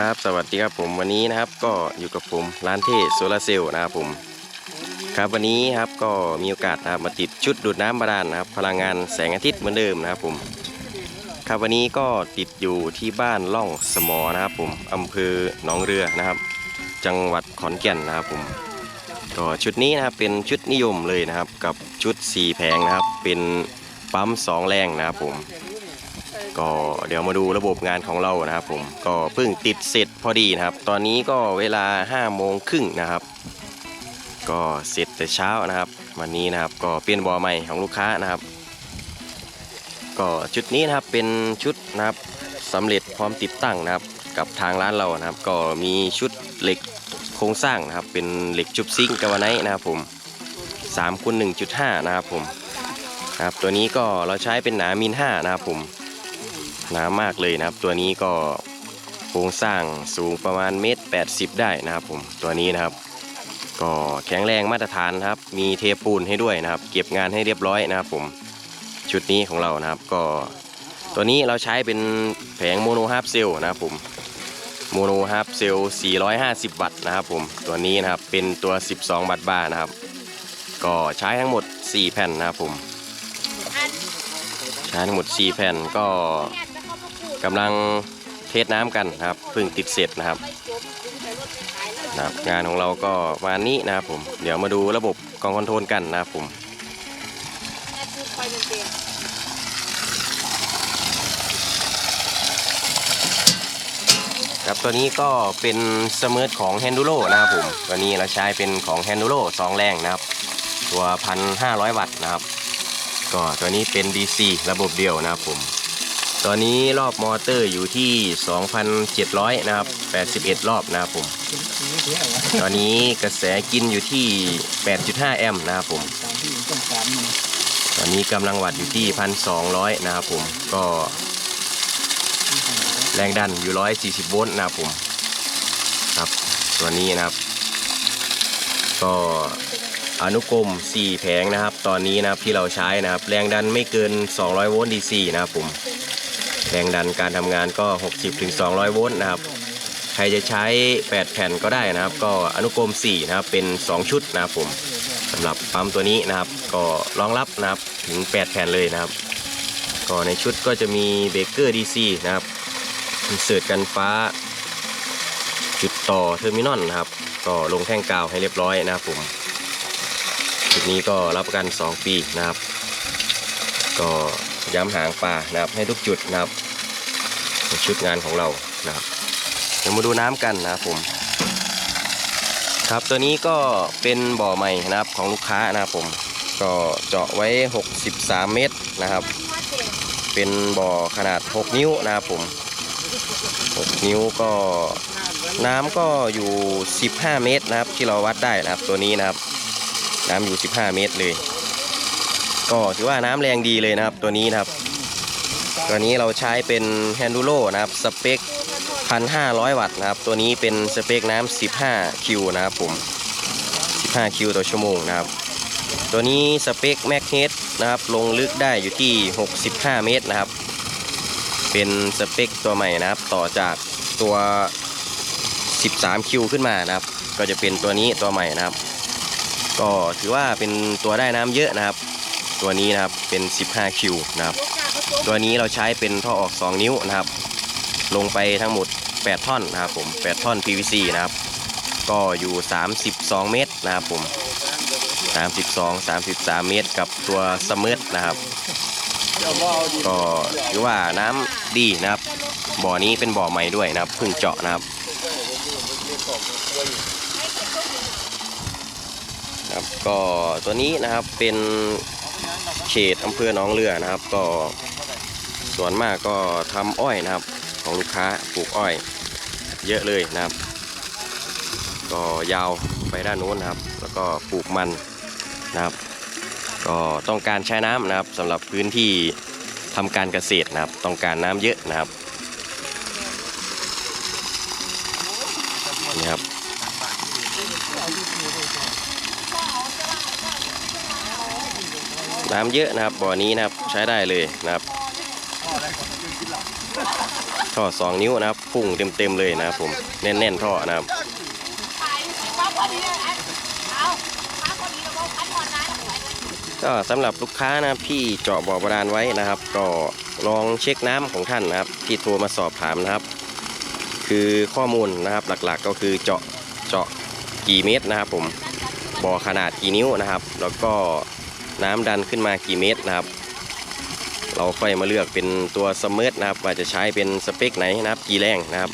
ครับ สวัสดีครับผมวันนี้นะครับก็อยู่กับผมร้านเทโซลาเซลล์นะครับผม ครับวันนี้ครับก็มีโอกาสนะครับมาติดชุดดูดน้ำบาดาลนะครับ พลังงานแสงอาทิตย์เหมือนเดิมนะครับผม ครับวันนี้ก็ติดอยู่ที่บ้านล่องสมอนะครับผมอำเภอหนองเรือนะครับ จังหวัดขอนแก่นนะครับผมก็ชุดนี้นะครับเป็นชุดนิยมเลยนะครับ กับชุด4แผงนะครับ เป็นปั๊ม2แรงนะครับผม ก็เดี๋ยวมาดูระบบงานของเรานะครับผมก็เพิ่งติดเสร็จพอดีนะครับ ตอนนี้ก็เวลา5โมงครึ่งนะครับ ก็เสร็จแต่เช้านะครับ วันนี้นะครับก็เปลี่ยนบอใหม่ของลูกค้านะครับ ก็ชุดนี้นะครับเป็นชุดนะครับสำเร็จพร้อมติดตั้งนะครับ กับทางร้านเรานะครับ ก็มีชุดเหล็กโครงสร้างนะครับ เป็นเหล็กจุบซิงกาวไนท์นะครับผม3คูณ1.5 นะครับผมนะครับตัวนี้ก็เราใช้เป็นหนามิน5นะครับผม หนามากเลยนะครับ ตัวนี้ก็โครงสร้างสูงประมาณเมตร80ได้นะครับผมตัวนี้นะครับ ก็แข็งแรงมาตรฐานนะครับ มีเทปูนให้ด้วยนะครับ เก็บงานให้เรียบร้อยนะครับผมชุดนี้ของเรานะครับก็ ตัวนี้เราใช้เป็นแผงโมโนฮาร์ปเซลนะครับผมโมโนฮาร์ปเซล450 วัตต์นะครับผมตัวนี้นะครับเป็นตัว 12 วัตต์บาร์นะครับ ก็ใช้ทั้งหมด 4 แผ่นนะครับผมใช้ทั้งหมด 4 แผ่นก็ กำลังเทสน้ำกันนะครับเพิ่งติดเสร็จนะครับนะครับงานของเราก็ประมานี้นะครับผมเดี๋ยวมาดูระบบกองคอนโทรลกันนะครับผมครับตัวนี้ก็เป็นเสมิร์ของ h ฮนดูโ o นะครับผมตัวนี้เราใช้เป็นของ h ฮนดูโ o 2แรงนะครับ ตัว 1,500 วัตต์นะครับ ก็ตัวนี้เป็น DC ระบบเดียวนะครับผม ตอนนี้รอบมอเตอร์อยู่ที่ 2,700 นะครับ 81 รอบนะครับผม ตอนนี้กระแสกินอยู่ที่ 8.5 แอมป์นะครับผม ตอนนี้กำลังวัดอยู่ที่ 1,200 นะครับผม ก็ แรงดันอยู่ 140 โวลต์นะครับผม ครับ ตัวนี้นะครับ ก็อนุกรม 4 แผงนะครับ ตอนนี้นะครับที่เราใช้นะครับ แรงดันไม่เกิน 200 โวลต์ DC นะครับผม แรงดันการทำงานก็ 60-200 โวลต์นะครับ ใครจะใช้ 8 แผ่นก็ได้นะครับ ก็อนุกรม 4 นะครับ เป็น 2 ชุดนะครับผมสำหรับปั๊มตัวนี้นะครับ ก็รองรับนะครับถึง 8 แผ่นเลยนะครับ ก็ในชุดก็จะมีเบรกเกอร์ DC นะครับอินเสิร์ตกันฟ้า จุดต่อเทอร์มินอลนะครับ ก็ลงแท่งกาวให้เรียบร้อยนะครับผมจุดนี้ก็รับประกัน 2 ปีนะครับ ก็ ย้ำหางปลานะครับให้ทุกจุดนะครับชุดงานของเรานะครับเดี๋ยวมาดูน้ำกันนะครับผม ครับตัวนี้ก็เป็นบ่อใหม่นะครับของลูกค้านะครับผมก็เจาะไว้ 63 เมตรนะครับ เป็นบ่อขนาด 6 นิ้วนะครับผม 6 นิ้วก็น้ำก็อยู่ 15 เมตรนะครับ ที่เราวัดได้นะครับตัวนี้นะครับ น้ำอยู่ 15 เมตรเลย ก็ถือว่าน้ำแรงดีเลยนะครับตัวนี้นะครับ ตัวนี้เราใช้เป็น h ฮนดูโ o นะครับสเปค 1,500 วัตต์นะครับ ตัวนี้เป็นสเปคน้ำ15 คิวนะครับผม 15 คิวต่อชั่วโมงนะครับ ตัวนี้สเปค Max h e a d นะครับลงลึกได้อยู่ที่ 65 เมตรนะครับ เป็นสเปคตัวใหม่นะครับต่อจากตัว 13 คิวขึ้นมานะครับ ก็จะเป็นตัวนี้ตัวใหม่นะครับ ก็ถือว่าเป็นตัวได้น้ำเยอะนะครับ ตัวนี้นะครับเป็น 15 คิวนะครับ ตัวนี้เราใช้เป็นท่อออก 2 นิ้วนะครับ ลงไปทั้งหมด 8 ท่อนนะครับผม 8 ท่อน PVC นะครับ ก็อยู่ 32 เมตรนะครับผม 32 33 เมตรกับตัวสมิร์นะครับ ก็ถือว่าน้ำดีนะครับ บ่อนี้เป็นบ่อใหม่ด้วยนะครับเพิ่งเจาะนะครับครับก็ตัวนี้นะครับเป็น เขตอำเภอหนองเรือนะครับ ก็ส่วนมากก็ทำอ้อยนะครับ ของลูกค้าปลูกอ้อย เยอะเลยนะครับ ก็ยาวไปด้านโน้นนะครับ แล้วก็ปลูกมันนะครับ ก็ต้องการใช้น้ำนะครับสำหรับพื้นที่ทำการเกษตรนะครับ ต้องการน้ำเยอะนะครับ น้ำเยอะนะครับบ่อนี้นะครับใช้ได้เลยนะครับท่อสองนิ้วนะครับพุ่งเต็มๆเลยนะครับผมแน่นๆท่อนะครับมาพอดีเลยเอามาพอดีแล้วก็คันะก็สำหรับลูกค้านะครับที่เจาะบ่อบาดาลไว้นะครับ ก็ลองเช็คน้ำของท่านนะครับ ที่โทรมาสอบถามนะครับ คือข้อมูลนะครับหลักๆก็คือเจาะเจาะกี่เมตรนะครับ ผมบ่อขนาดกี่นิ้วนะครับ แล้วก็ น้ำดันขึ้นมากี่เมตรนะครับ เราค่อยมาเลือกเป็นตัวสมเมร์ทนะครับ ว่าจะใช้เป็นสเปคไหนนะครับ กี่แรงนะครับ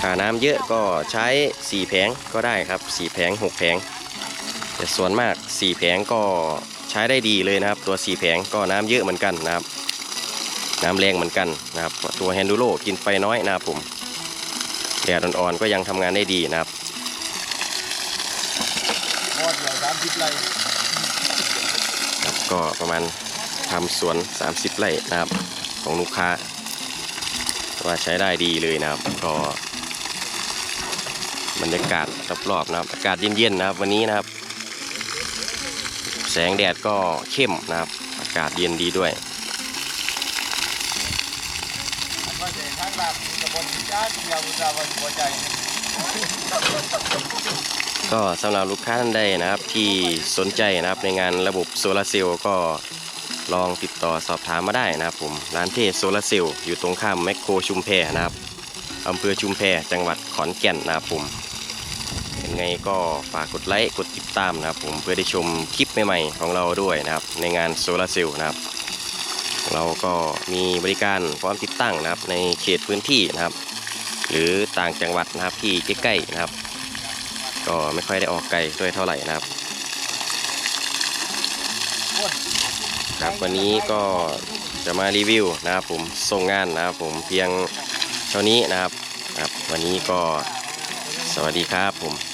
ถ้าน้ำเยอะก็ใช้ 4 แผงก็ได้ครับ 4 แผง 6 แผง แต่ส่วนมาก 4 แผงก็ใช้ได้ดีเลยนะครับ ตัว 4 แผงก็น้ำเยอะเหมือนกันนะครับ น้ำแรงเหมือนกันนะครับ ตัวแฮนดูโ o กินไฟน้อยนะครับผมแดดอ่อนๆก็ยังทำงานได้ดีนะครับ ครับก็ประมาณทำสวน 30 ไร่นะครับของลูกค้า ว่าใช้ได้ดีเลยนะครับ ก็บรรยากาศรอบๆนะครับ อากาศเย็นๆนะครับ วันนี้นะครับ แสงแดดก็เข้มนะครับ อากาศเย็นดีด้วย ก็สำหรับลูกค้าท่านใดนะครับที่สนใจนะครับในงานระบบโซลาร์เซลล์ก็ลองติดต่อสอบถามมาได้นะครับผมร้านเทศโซลาร์เซลล์อยู่ตรงข้ามแมคโครชุมแพนะครับอำเภอชุมแพจังหวัดขอนแก่นนะครับผมยังไงก็ฝากกดไลค์กดติดตามนะครับผมเพื่อได้ชมคลิปใหม่ๆของเราด้วยนะครับ ในงานโซลาร์เซลล์นะครับ เราก็มีบริการพร้อมติดตั้งนะครับ ในเขตพื้นที่นะครับ หรือต่างจังหวัดนะครับที่ใกล้ๆนะครับ ก็ไม่ค่อยได้ออกไกลด้วยเท่าไหร่นะครับครับวันนี้ก็จะมารีวิวนะครับผมส่งงานนะครับผมเพียงเท่านี้นะครับครับ วันนี้ก็สวัสดีครับผม